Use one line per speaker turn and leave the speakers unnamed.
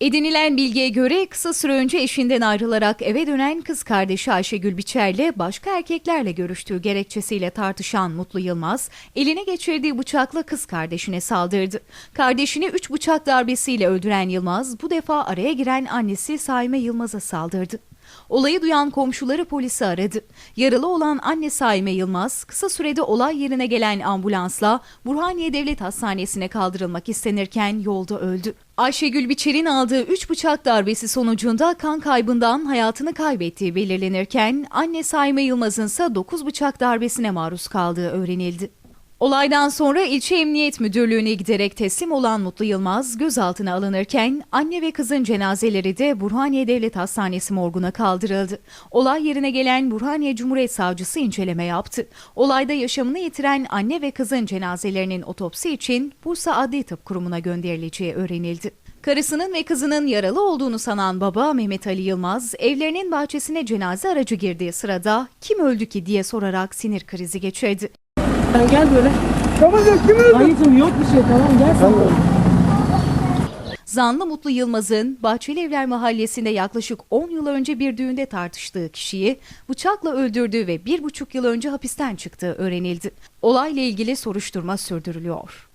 Edinilen bilgiye göre kısa süre önce eşinden ayrılarak eve dönen kız kardeşi Ayşegül Biçer'le başka erkeklerle görüştüğü gerekçesiyle tartışan Mutlu Yılmaz, eline geçirdiği bıçakla kız kardeşine saldırdı. Kardeşini üç bıçak darbesiyle öldüren Yılmaz, bu defa araya giren annesi Saime Yılmaz'a saldırdı. Olayı duyan komşuları polisi aradı. Yaralı olan anne Saime Yılmaz, kısa sürede olay yerine gelen ambulansla Burhaniye Devlet Hastanesi'ne kaldırılmak istenirken yolda öldü. Ayşegül Biçer'in aldığı 3 bıçak darbesi sonucunda kan kaybından hayatını kaybettiği belirlenirken anne Saime Yılmaz'ın ise 9 bıçak darbesine maruz kaldığı öğrenildi. Olaydan sonra ilçe emniyet müdürlüğüne giderek teslim olan Mutlu Yılmaz gözaltına alınırken anne ve kızın cenazeleri de Burhaniye Devlet Hastanesi morguna kaldırıldı. Olay yerine gelen Burhaniye Cumhuriyet Savcısı inceleme yaptı. Olayda yaşamını yitiren anne ve kızın cenazelerinin otopsi için Bursa Adli Tıp Kurumu'na gönderileceği öğrenildi. Karısının ve kızının yaralı olduğunu sanan baba Mehmet Ali Yılmaz, evlerinin bahçesine cenaze aracı girdiği sırada kim öldü ki diye sorarak sinir krizi geçirdi.
Sen gel böyle.
Tamam ya kim öldü?
Hayırdır yok bir şey tamam gel sen böyle.
Zanlı Mutlu Yılmaz'ın Bahçeli Evler Mahallesi'nde yaklaşık 10 yıl önce bir düğünde tartıştığı kişiyi bıçakla öldürdüğü ve bir buçuk yıl önce hapisten çıktığı öğrenildi. Olayla ilgili soruşturma sürdürülüyor.